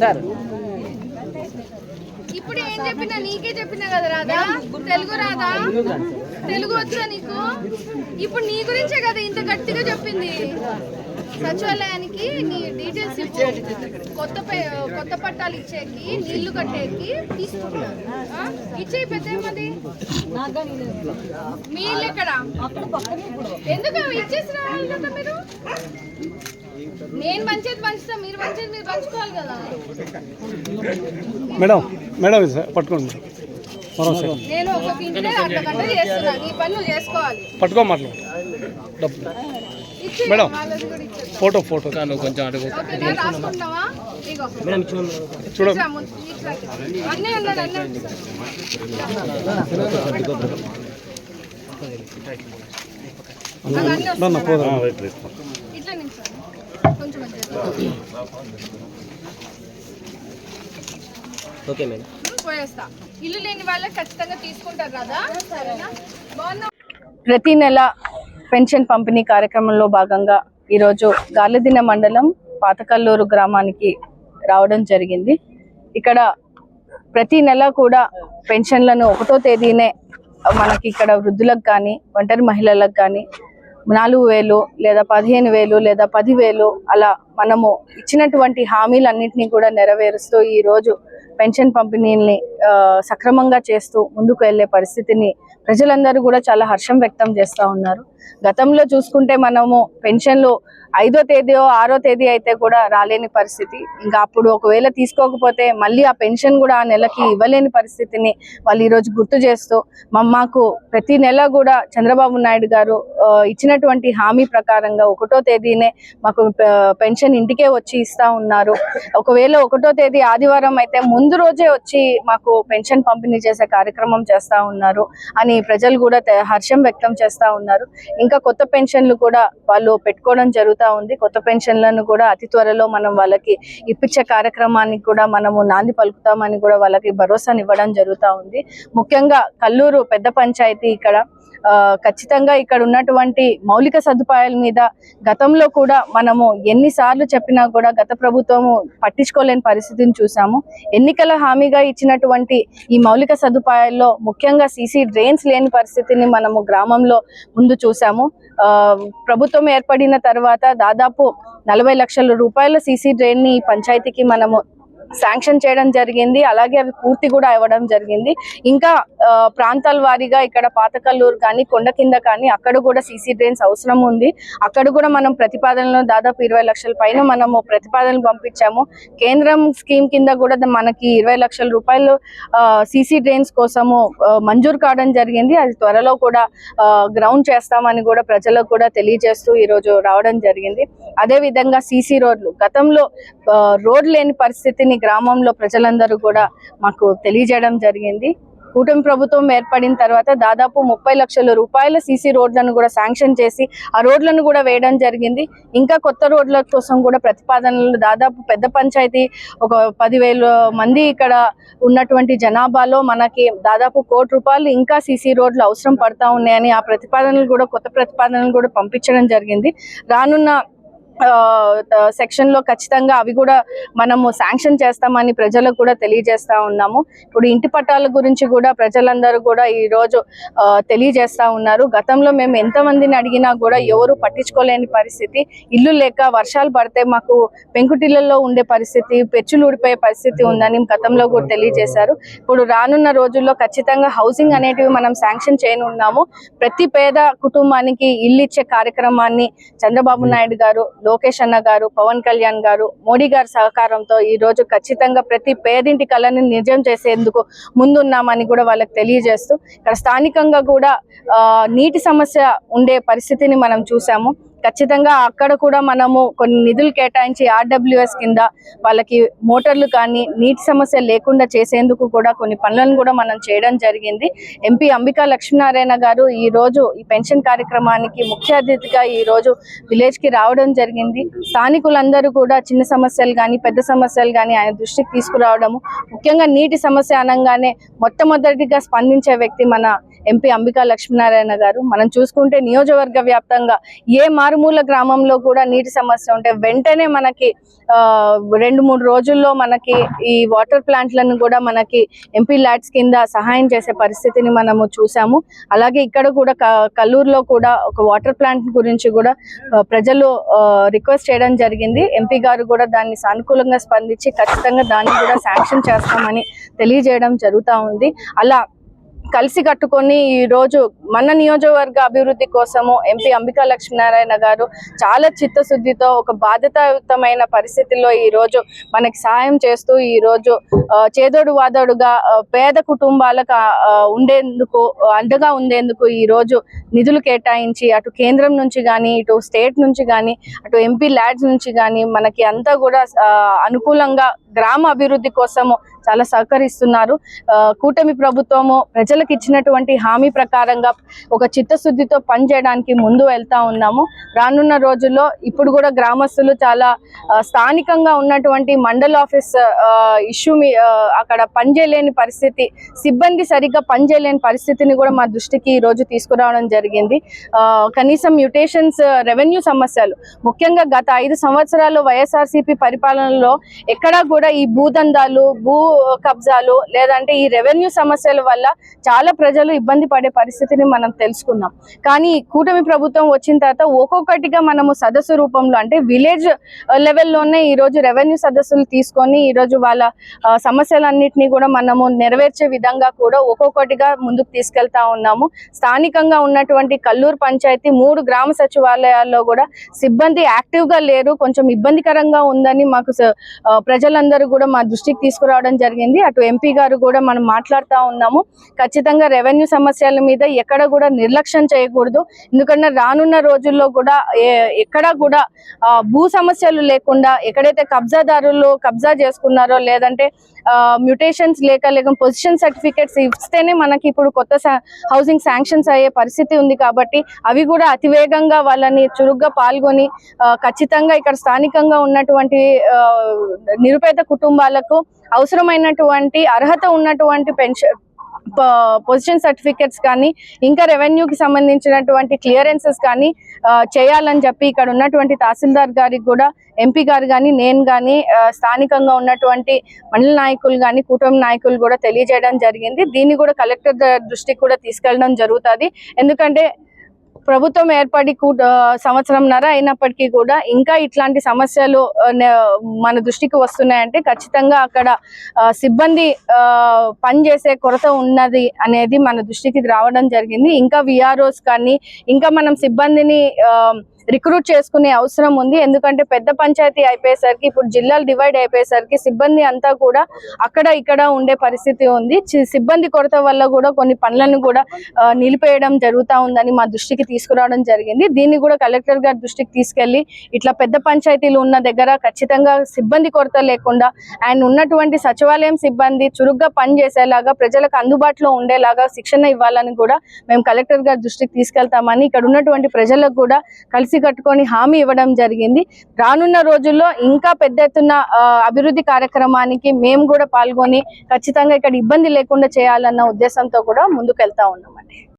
Sir. ఇప్పుడు ఏం చెప్పినా నీకే చెప్పినా కదా రాదా తెలుగు రాదా తెలుగు వచ్చా నీకు? ఇప్పుడు నీ గురించే కదా ఇంత గట్టిగా చెప్పింది. సచివాలయానికి నీ డీటెయిల్స్ కొత్త కొత్త పట్టాలు ఇచ్చేకి నీళ్ళు కట్టేకి తీసుకుంటున్నారు. ఆ? ఇచ్చేయి పెద్ద మంది మీ ఇల్లు ఎక్కడ? ఎందుకు ఇచ్చేసి రావాలి కదా మీరు? నేను మంచిది పంచుతా మీరు మంచిది మీరు పంచుకోవాలి కదా. మేడం మేడం పట్టుకోండి నేను ఒక ఇంటినే అర్ధ గంట చేస్తున్నా నీ పని నువ్వు చేసుకోవాలి. పట్టుకో మాట్లాడు డబ్బు మేడం. Photo photo. నువ్వు కొంచెం అడుగు. చూడ. Okay madam. పోయేస్తా. ఇల్లు లేని వాళ్ళకి ఖచ్చితంగా తీసుకుంటారు కదా? సరేనా ప్రతి నెల పెన్షన్ పంపిణీ కార్యక్రమంలో భాగంగా ఈరోజు గాలిదిన మండలం పాతకల్లూరు గ్రామానికి రావడం జరిగింది. ఇక్కడ ప్రతి నెల కూడా పెన్షన్లను ఒకటో తేదీనే మనకి ఇక్కడ వృద్ధులకు కానీ ఒంటరి మహిళలకు కానీ నాలుగు వేలు లేదా పదిహేను వేలు లేదా పదివేలు అలా మనము ఇచ్చినటువంటి హామీలన్నింటినీ కూడా నెరవేరుస్తూ ఈరోజు పెన్షన్ పంపిణీని సక్రమంగా చేస్తూ ముందుకు వెళ్ళే పరిస్థితిని ప్రజలందరూ కూడా చాలా హర్షం వ్యక్తం చేస్తూ ఉన్నారు. గతంలో చూసుకుంటే మనము పెన్షన్లు ఐదో తేదీ ఆరో తేదీ అయితే కూడా రాలేని పరిస్థితి. ఇంకా అప్పుడు ఒకవేళ తీసుకోకపోతే మళ్ళీ ఆ పెన్షన్ కూడా ఆ నెలకి ఇవ్వలేని పరిస్థితిని వాళ్ళు ఈరోజు గుర్తు చేస్తూ మమ్మకు మాకు ప్రతి నెల కూడా చంద్రబాబు నాయుడు గారు ఇచ్చినటువంటి హామీ ప్రకారంగా ఒకటో తేదీనే మాకు పెన్షన్ ఇంటికే వచ్చి ఇస్తా ఉన్నారు. ఒకవేళ ఒకటో తేదీ ఆదివారం అయితే ముందు రోజే వచ్చి మాకు పెన్షన్ పంపిణీ చేసే కార్యక్రమం చేస్తా ఉన్నారు అని ప్రజలు కూడా హర్షం వ్యక్తం చేస్తా ఉన్నారు. ఇంకా కొత్త పెన్షన్లు కూడా వాళ్ళు పెట్టుకోవడం జరుగుతూ ఉంది. కొత్త పెన్షన్లను కూడా అతి త్వరలో మనం వాళ్ళకి ఇప్పించే కార్యక్రమానికి కూడా మనము నాంది పలుకుతామని కూడా వాళ్ళకి భరోసానివ్వడం జరుగుతూ ఉంది. ముఖ్యంగా కల్లూరు పెద్ద పంచాయతీ ఇక్కడ ఖచ్చితంగా ఇక్కడ ఉన్నటువంటి మౌలిక సదుపాయాల మీద గతంలో కూడా మనము ఎన్నిసార్లు చెప్పినా కూడా గత ప్రభుత్వము పట్టించుకోలేని పరిస్థితిని చూసాము. ఎన్నికల హామీగా ఇచ్చినటువంటి ఈ మౌలిక సదుపాయాల్లో ముఖ్యంగా సీసీ డ్రైన్స్ లేని పరిస్థితిని మనము గ్రామంలో ముందు చూసాము. ప్రభుత్వం ఏర్పడిన తర్వాత దాదాపు నలభై లక్షల రూపాయల సీసీ డ్రైన్ని ఈ పంచాయతీకి మనము శాంక్షన్ చేయడం జరిగింది. అలాగే అవి పూర్తి కూడా ఇవ్వడం జరిగింది. ఇంకా ప్రాంతాల వారీగా ఇక్కడ పాతకల్లూరు కానీ కొండ కింద కానీ అక్కడ కూడా సీసీ డ్రైన్స్ అవసరం ఉంది. అక్కడ కూడా మనం ప్రతిపాదనలు దాదాపు ఇరవై లక్షల పైన మనము ప్రతిపాదనలు పంపించాము. కేంద్రం స్కీమ్ కింద కూడా మనకి ఇరవై లక్షల రూపాయలు సీసీ డ్రైన్స్ కోసము మంజూరు కావడం జరిగింది. అది త్వరలో కూడా గ్రౌండ్ చేస్తామని కూడా ప్రజలకు కూడా తెలియజేస్తూ ఈ రోజు రావడం జరిగింది. అదే విధంగా సీసీ రోడ్లు. గతంలో రోడ్ లేని పరిస్థితిని గ్రామంలో ప్రజలందరూ కూడా మాకు తెలియజేయడం జరిగింది. కూటమి ప్రభుత్వం ఏర్పడిన తర్వాత దాదాపు ముప్పై లక్షల రూపాయల సీసీ రోడ్లను కూడా శాంక్షన్ చేసి ఆ రోడ్లను కూడా వేయడం జరిగింది. ఇంకా కొత్త రోడ్ల కోసం కూడా ప్రతిపాదనలు దాదాపు పెద్ద పంచాయతీ ఒక పదివేల మంది ఇక్కడ ఉన్నటువంటి జనాభాలో మనకి దాదాపు కోటి రూపాయలు ఇంకా సీసీ రోడ్లు అవసరం పడతా ఉన్నాయని ఆ ప్రతిపాదనలు కూడా కొత్త ప్రతిపాదనలు కూడా పంపించడం జరిగింది. రానున్న సెక్షన్లో ఖచ్చితంగా అవి కూడా మనము శాంక్షన్ చేస్తామని ప్రజలకు కూడా తెలియజేస్తా ఉన్నాము. ఇప్పుడు ఇంటి పట్టాల గురించి కూడా ప్రజలందరూ కూడా ఈ రోజు తెలియజేస్తా ఉన్నారు. గతంలో మేము ఎంతమందిని అడిగినా కూడా ఎవరు పట్టించుకోలేని పరిస్థితి. ఇల్లు లేక వర్షాలు పడితే మాకు పెంకుటిళ్ళలో ఉండే పరిస్థితి పెచ్చులు ఊడిపోయే పరిస్థితి ఉందని గతంలో కూడా తెలియజేశారు. ఇప్పుడు రానున్న రోజుల్లో ఖచ్చితంగా హౌసింగ్ అనేటివి మనం శాంక్షన్ చేయనున్నాము. ప్రతి పేద కుటుంబానికి ఇల్లు ఇచ్చే కార్యక్రమాన్ని చంద్రబాబు నాయుడు గారు లోకేష్ అన్న గారు పవన్ కళ్యాణ్ గారు మోడీ గారి సహకారంతో ఈ రోజు ఖచ్చితంగా ప్రతి పేదింటి కళని నిజం చేసేందుకు ముందున్నామని కూడా వాళ్ళకి తెలియజేస్తూ ఇక్కడ స్థానికంగా కూడా ఆ, నీటి సమస్య ఉండే పరిస్థితిని మనం చూసాము. ఖచ్చితంగా అక్కడ కూడా మనము కొన్ని నిధులు కేటాయించి ఆర్డబ్ల్యూఎస్ కింద వాళ్ళకి మోటార్లు కానీ నీటి సమస్య లేకుండా చేసేందుకు కూడా కొన్ని పనులను కూడా మనం చేయడం జరిగింది. ఎంపీ అంబికా లక్ష్మీనారాయణ గారు ఈ రోజు ఈ పెన్షన్ కార్యక్రమానికి ముఖ్య అతిథిగా ఈ రోజు విలేజ్కి రావడం జరిగింది. స్థానికులందరూ కూడా చిన్న సమస్యలు కానీ పెద్ద సమస్యలు కానీ ఆయన దృష్టికి తీసుకురావడము ముఖ్యంగా నీటి సమస్య అనగానే మొట్టమొదటిగా స్పందించే వ్యక్తి మన ఎంపీ అంబికా లక్ష్మీనారాయణ గారు. మనం చూసుకుంటే నియోజకవర్గ వ్యాప్తంగా ఏ మారుమూల గ్రామంలో కూడా నీటి సమస్య ఉంటే వెంటనే మనకి రెండు మూడు రోజుల్లో మనకి ఈ వాటర్ ప్లాంట్లను కూడా మనకి ఎంపీ ల్యాడ్స్ కింద సహాయం చేసే పరిస్థితిని మనము చూసాము. అలాగే ఇక్కడ కూడా క- కల్లూరులో కూడా ఒక వాటర్ ప్లాంట్ గురించి కూడా ప్రజలు రిక్వెస్ట్ చేయడం జరిగింది. ఎంపీ గారు కూడా దాన్ని సానుకూలంగా స్పందించి ఖచ్చితంగా దాన్ని కూడా శాంక్షన్ చేస్తామని తెలియజేయడం జరుగుతూ ఉంది. అలా కలిసి కట్టుకొని ఈ రోజు మన నియోజకవర్గ అభివృద్ధి కోసము ఎంపీ అంబికా లక్ష్మీనారాయణ గారు చాలా చిత్తశుద్ధితో ఒక బాధ్యతాయుతమైన పరిస్థితుల్లో ఈ రోజు మనకి సహాయం చేస్తూ ఈ రోజు చేదోడు వాదోడుగా పేద కుటుంబాలకు ఉండేందుకు అండగా ఉండేందుకు ఈ రోజు నిధులు కేటాయించి అటు కేంద్రం నుంచి కానీ ఇటు స్టేట్ నుంచి కానీ అటు ఎంపీ ల్యాడ్స్ నుంచి కానీ మనకి అంతా కూడా అనుకూలంగా గ్రామ అభివృద్ధి కోసము చాలా సహకరిస్తున్నారు. కూటమి ప్రభుత్వము ప్రజలకు ఇచ్చినటువంటి హామీ ప్రకారంగా ఒక చిత్తశుద్ధితో పనిచేయడానికి ముందు వెళ్తా ఉన్నాము. రానున్న రోజుల్లో ఇప్పుడు కూడా గ్రామస్తులు చాలా స్థానికంగా ఉన్నటువంటి మండల్ ఆఫీస్ ఇష్యూ అక్కడ పనిచేయలేని పరిస్థితి సిబ్బంది సరిగ్గా పనిచేయలేని పరిస్థితిని కూడా మా దృష్టికి ఈ రోజు తీసుకురావడం జరిగింది. కనీసం మ్యూటేషన్స్ రెవెన్యూ సమస్యలు ముఖ్యంగా గత ఐదు సంవత్సరాలు వైఎస్ఆర్సీపీ పరిపాలనలో ఎక్కడా కూడా ఈ భూదందాలు భూ కబ్జాలు లేదంటే ఈ రెవెన్యూ సమస్యల వల్ల చాలా ప్రజలు ఇబ్బంది పడే పరిస్థితిని మనం తెలుసుకున్నాం. కానీ ఈ కూటమి ప్రభుత్వం వచ్చిన తర్వాత ఒక్కొక్కటిగా మనము సదస్సు రూపంలో అంటే విలేజ్ లెవెల్లోనే ఈ రోజు రెవెన్యూ సదస్సులు తీసుకొని ఈ రోజు వాళ్ళ సమస్యలన్నింటినీ కూడా మనము నెరవేర్చే విధంగా కూడా ఒక్కొక్కటిగా ముందుకు తీసుకెళ్తా ఉన్నాము. స్థానికంగా ఉన్నటువంటి కల్లూరు పంచాయతీ మూడు గ్రామ సచివాలయాల్లో కూడా సిబ్బంది యాక్టివ్గా లేరు. కొంచెం ఇబ్బందికరంగా ఉందని మాకు ప్రజలందరూ అందరూ కూడా మా దృష్టికి తీసుకురావడం జరిగింది. అటు ఎంపీ గారు కూడా మనం మాట్లాడుతూ ఉన్నాము. ఖచ్చితంగా రెవెన్యూ సమస్యల మీద ఎక్కడ కూడా నిర్లక్ష్యం చేయకూడదు. ఎందుకంటే రానున్న రోజుల్లో కూడా ఏ- ఎక్కడా కూడా భూ సమస్యలు లేకుండా ఎక్కడైతే కబ్జాదారులు కబ్జా చేసుకున్నారో లేదంటే మ్యూటేషన్స్ లేక లేక పొజిషన్ సర్టిఫికేట్స్ ఇస్తేనే మనకి ఇప్పుడు కొత్త హౌసింగ్ శాంక్షన్స్ అయ్యే పరిస్థితి ఉంది కాబట్టి అవి కూడా అతివేగంగా వాళ్ళని చురుగ్గా పాల్గొని ఖచ్చితంగా ఇక్కడ స్థానికంగా ఉన్నటువంటి నిరుపేద కుటుంబాలకు అవసరమైనటువంటి అర్హత ఉన్నటువంటి పెన్షన్ పొజిషన్ సర్టిఫికెట్స్ కానీ ఇంకా రెవెన్యూకి సంబంధించినటువంటి క్లియరెన్సెస్ కానీ చేయాలని చెప్పి ఇక్కడ ఉన్నటువంటి తహసీల్దార్ గారికి కూడా ఎంపీ గారు కానీ నేను కానీ స్థానికంగా ఉన్నటువంటి మండల నాయకులు కానీ కుటుంబ నాయకులు కూడా తెలియజేయడం జరిగింది. దీన్ని కూడా కలెక్టర్ దృష్టికి కూడా తీసుకెళ్ళడం జరుగుతుంది. ఎందుకంటే ప్రభుత్వం ఏర్పడి కూ- సంవత్సరంన్నర అయినప్పటికీ కూడా ఇంకా ఇట్లాంటి సమస్యలు మన దృష్టికి వస్తున్నాయంటే ఖచ్చితంగా అక్కడ సిబ్బంది పనిచేసే కొరత ఉన్నది అనేది మన దృష్టికి రావడం జరిగింది. ఇంకా విఆర్ఓస్ కానీ ఇంకా మనం సిబ్బందిని రిక్రూట్ చేసుకునే అవసరం ఉంది. ఎందుకంటే పెద్ద పంచాయతీ అయిపోయేసరికి ఇప్పుడు జిల్లాలు డివైడ్ అయిపోయేసరికి సిబ్బంది అంతా కూడా అక్కడ ఇక్కడ ఉండే పరిస్థితి ఉంది. సిబ్బంది కొరత వల్ల కూడా కొన్ని పనులను కూడా నిలిపేయడం జరుగుతూ ఉందని మా దృష్టికి తీసుకురావడం జరిగింది. దీన్ని కూడా కలెక్టర్ గారి దృష్టికి తీసుకెళ్ళి ఇట్లా పెద్ద పంచాయతీలు ఉన్న దగ్గర ఖచ్చితంగా సిబ్బంది కొరత లేకుండా అండ్ ఉన్నటువంటి సచివాలయం సిబ్బంది చురుగ్గా పనిచేసేలాగా ప్రజలకు అందుబాటులో ఉండేలాగా శిక్షణ ఇవ్వాలని కూడా మేము కలెక్టర్ గారి దృష్టికి తీసుకెళ్తామని ఇక్కడ ఉన్నటువంటి ప్రజలకు కూడా కలిసి కట్టుకొని హామీ ఇవ్వడం జరిగింది. రానున్న రోజుల్లో ఇంకా పెద్ద ఎత్తున అభివృద్ధి కార్యక్రమానికి మేము కూడా పాల్గొని ఖచ్చితంగా ఇక్కడ ఇబ్బంది లేకుండా చేయాలన్న ఉద్దేశంతో కూడా ముందుకు వెళ్తా ఉన్నామండి.